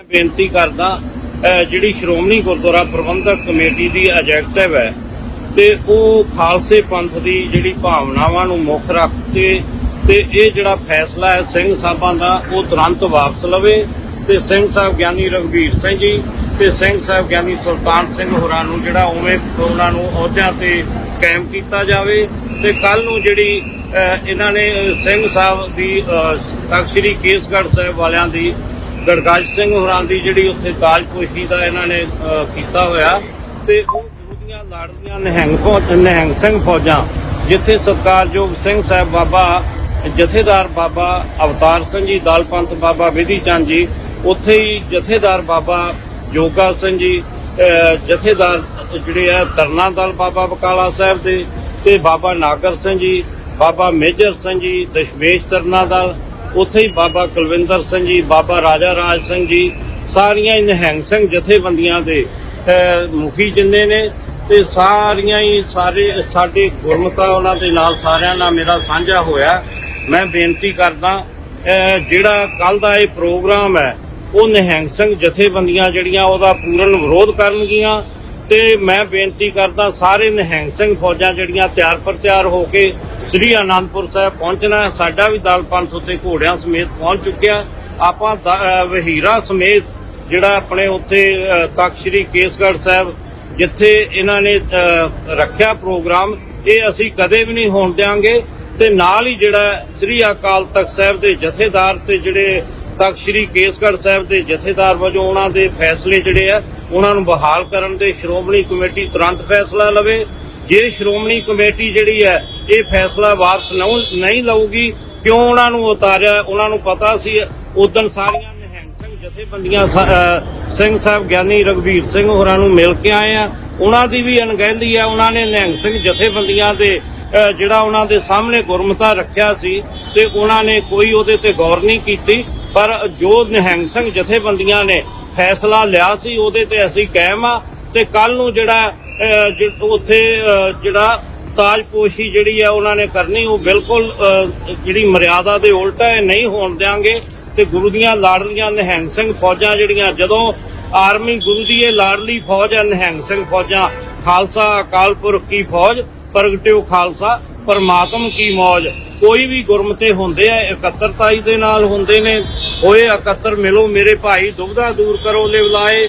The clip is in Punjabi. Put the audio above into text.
ਮੈਂ ਬੇਨਤੀ ਕਰਦਾ ਜਿਹੜੀ ਸ਼੍ਰੋਮਣੀ ਗੁਰਦੁਆਰਾ ਪ੍ਰਬੰਧਕ ਕਮੇਟੀ ਦੀ ਐਜੈਕਟਿਵ ਹੈ ਤੇ ਉਹ ਖਾਲਸੇ ਪੰਥ ਦੀ ਜਿਹੜੀ ਭਾਵਨਾਵਾਂ ਨੂੰ ਮੁੱਖ ਰੱਖ ਕੇ ਤੇ ਇਹ ਜਿਹੜਾ ਫੈਸਲਾ ਹੈ ਸਿੰਘ ਸਾਹਿਬਾਂ ਦਾ, ਉਹ ਤੁਰੰਤ ਵਾਪਸ ਲਵੇ ਤੇ ਸਿੰਘ ਸਾਹਿਬ ਗਿਆਨੀ ਰਘਬੀਰ ਸਿੰਘ ਜੀ ਤੇ ਸਿੰਘ ਸਾਹਿਬ ਗਿਆਨੀ ਸੁਲਤਾਨ ਸਿੰਘ ਹੋਰਾਂ ਨੂੰ ਜਿਹੜਾ ਉਵੇਂ ਉਹਨਾਂ ਨੂੰ ਅਹੁਦਿਆਂ ਤੇ ਕਾਇਮ ਕੀਤਾ ਜਾਵੇ ਤੇ ਕੱਲ ਨੂੰ ਜਿਹੜੀ ਇਹਨਾਂ ਨੇ ਸਿੰਘ ਸਾਹਿਬ ਦੀ ਤਖ਼ਤ ਸ੍ਰੀ ਕੇਸਗੜ੍ਹ ਸਾਹਿਬ ਵਾਲਿਆਂ ਦੀ ਗੜਗਾਜ ਸਿੰਘ ਹੋਰਾਂ ਦੀ ਜਿਹੜੀ ਉੱਥੇ ਤਾਜਪੋਸ਼ੀ ਦਾ ਇਹਨਾਂ ਨੇ ਕੀਤਾ ਹੋਇਆ ਤੇ ਉਹ ਗੁਰੂ ਦੀਆਂ ਲਾੜਦੀਆਂ ਨਿਹੰਗ ਨਿਹੰਗ ਸਿੰਘ ਫੌਜਾਂ, ਜਿੱਥੇ ਸਤਕਾਰਯੋਗ ਸਿੰਘ ਸਾਹਿਬ ਬਾਬਾ, ਜਥੇਦਾਰ ਬਾਬਾ ਅਵਤਾਰ ਸਿੰਘ ਜੀ ਦਲਪੰਥ ਬਾਬਾ ਵਿਧੀ ਚੰਦ ਜੀ, ਉੱਥੇ ਹੀ ਜਥੇਦਾਰ ਬਾਬਾ ਜੋਗਾ ਸਿੰਘ ਜੀ ਜਥੇਦਾਰ ਜਿਹੜੇ ਆ ਤਰਨਾ ਦਲ ਬਾਬਾ ਬਕਾਲਾ ਸਾਹਿਬ ਦੇ, ਤੇ ਬਾਬਾ ਨਾਗਰ ਸਿੰਘ ਜੀ, ਬਾਬਾ ਮੇਜਰ ਸਿੰਘ ਜੀ, ਦਸ਼ਮੇਸ਼ ਤਰਨਾ ਦਲ ਉੱਥੇ ਹੀ ਬਾਬਾ ਕੁਲਵਿੰਦਰ ਸਿੰਘ ਜੀ, ਬਾਬਾ ਰਾਜਾ ਰਾਜ ਸਿੰਘ ਜੀ, ਸਾਰੀਆਂ ਹੀ ਨਿਹੰਗ ਸਿੰਘ ਜਥੇਬੰਦੀਆਂ ਦੇ ਮੁਖੀ ਜਿੰਨੇ ਨੇ, ਤੇ ਸਾਰੀਆਂ ਹੀ ਸਾਰੇ, ਸਾਡੇ ਗੁਰਮਤਾ ਉਹਨਾਂ ਦੇ ਨਾਲ ਸਾਰਿਆਂ ਨਾਲ ਮੇਰਾ ਸਾਂਝਾ ਹੋਇਆ। ਮੈਂ ਬੇਨਤੀ ਕਰਦਾ ਜਿਹੜਾ ਕੱਲ ਦਾ ਇਹ ਪ੍ਰੋਗਰਾਮ ਹੈ, ਉਹ ਨਿਹੰਗ ਸਿੰਘ ਜਥੇਬੰਦੀਆਂ ਜਿਹੜੀਆਂ, ਉਹਦਾ ਪੂਰਨ ਵਿਰੋਧ ਕਰਨਗੀਆਂ। ਤੇ ਮੈਂ ਬੇਨਤੀ ਕਰਦਾ, ਸਾਰੇ ਨਿਹੰਗ ਸਿੰਘ ਫੌਜਾਂ ਜਿਹੜੀਆਂ ਤਿਆਰ ਪਰ ਤਿਆਰ ਹੋ ਕੇ ਸ੍ਰੀ ਆਨੰਦਪੁਰ ਸਾਹਿਬ ਪਹੁੰਚਣਾ ਸਾਡਾ ਵੀ ਦਲ ਪੰਥ ਉੱਤੇ ਘੋੜਿਆਂ ਸਮੇਤ ਪਹੁੰਚ ਚੁੱਕਿਆ। ਆਪਾਂ ਦ- ਵਹੀਰਾ ਸਮੇਤ ਜਿਹੜਾ ਆਪਣੇ ਉੱਥੇ ਤਖ਼ਤ ਸ੍ਰੀ ਕੇਸਗੜ੍ਹ ਸਾਹਿਬ, ਜਿੱਥੇ ਇਹਨਾਂ ਨੇ ਰੱਖਿਆ ਪ੍ਰੋਗਰਾਮ, ਇਹ ਅਸੀਂ ਕਦੇ ਵੀ ਨਹੀਂ ਹੋਣ ਦਿਆਂਗੇ। ਤੇ ਨਾਲ ਹੀ ਜਿਹੜਾ ਸ੍ਰੀ ਅਕਾਲ ਤਖਤ ਸਾਹਿਬ ਦੇ ਜਥੇਦਾਰ ਤੇ ਜਿਹੜੇ ਤਖ਼ਤ ਸ੍ਰੀ ਕੇਸਗੜ੍ਹ ਸਾਹਿਬ ਦੇ ਜਥੇਦਾਰ ਵਜੋਂ ਉਹਨਾਂ ਦੇ ਫੈਸਲੇ ਜਿਹੜੇ ਆ, ਉਹਨਾਂ ਨੂੰ ਬਹਾਲ ਕਰਨ ਦੇ ਸ਼੍ਰੋਮਣੀ ਕਮੇਟੀ ਤੁਰੰਤ ਫੈਸਲਾ ਲਵੇ। ਜੇ ਸ਼੍ਰੋਮਣੀ ਕਮੇਟੀ ਜਿਹੜੀ ਹੈ ਇਹ ਫੈਸਲਾ ਵਾਪਸ ਨਹੀਂ ਲਊਗੀ। ਕਿਉਂ ਉਹਨਾਂ ਨੂੰ ਉਤਾਰਿਆ? ਉਹਨਾਂ ਨੂੰ ਪਤਾ ਸੀ। ਉਦੋਂ ਸਾਰੀਆਂ ਨਿਹੰਗ ਸਿੰਘ ਜਥੇਬੰਦੀਆਂ ਸ- ਸਿੰਘ ਸਾਹਿਬ ਗਿਆਨੀ ਰਘਬੀਰ ਸਿੰਘ ਹੋਰਾਂ ਨੂੰ ਮਿਲ ਕੇ ਆਏ ਆ। ਉਹਨਾਂ ਦੀ ਵੀ ਅਣਗਹਿਲੀ ਆ। ਉਹਨਾਂ ਨੇ ਨਿਹੰਗ ਸਿੰਘ ਜਥੇਬੰਦੀਆਂ ਦੇ ਜਿਹੜਾ ਉਹਨਾਂ ਦੇ ਸਾਹਮਣੇ ਗੁਰਮਤਾ ਰੱਖਿਆ ਸੀ ਤੇ ਉਹਨਾਂ ਨੇ ਕੋਈ ਉਹਦੇ ਤੇ ਗੌਰ ਨਹੀਂ ਕੀਤੀ। ਪਰ ਜੋ ਨਿਹੰਗ ਸਿੰਘ ਜਥੇਬੰਦੀਆਂ ਨੇ ਫੈਸਲਾ ਲਿਆ ਸੀ, ਉਹਦੇ ਤੇ ਅਸੀਂ ਕਾਇਮ ਆ। ਤੇ ਕੱਲ ਨੂੰ ਜਿਹੜਾ ਉੱਥੇ ਜਿਹੜਾ ਤਾਜਪੋਸ਼ੀ ਜਿਹੜੀ ਆ ਉਹਨਾਂ ਨੇ ਕਰਨੀ, ਉਹ ਬਿਲਕੁਲ ਜਿਹੜੀ ਮਰਿਆਦਾ ਦੇ ਉਲਟ ਹੈ, ਨਹੀਂ ਹੋਣ ਦਿਆਂਗੇ। ਤੇ ਗੁਰੂ ਦੀਆਂ ਲਾਡਲੀਆਂ ਨਿਹੰਗ ਸਿੰਘ ਫੌਜਾਂ ਜਿਹੜੀਆਂ, ਜਦੋਂ ਆਰਮੀ ਗੁਰੂ ਦੀ ਇਹ ਲਾਡਲੀ ਫੌਜ ਹੈ, ਨਿਹੰਗ ਸਿੰਘ ਫੌਜਾਂ, ਖਾਲਸਾ, ਅਕਾਲ ਪੁਰਖ ਕੀ ਫੌਜ, ਪ੍ਰਗਟਿਓ ਖਾਲਸਾ, ਪਰਮਾਤਮ ਕੀ ਮੌਜ। ਕੋਈ ਵੀ ਗੁਰਮਤੇ ਹੁੰਦੇ ਆ, ਇਕੱਤਰਤਾਈ ਦੇ ਨਾਲ ਹੁੰਦੇ ਨੇ ਹੋਏ ਇਕੱਤਰ ਮਿਲੋ ਮੇਰੇ ਭਾਈ ਦੁਬਦਾ ਦੂਰ ਕਰੋ ਲਿਵਲਾਏ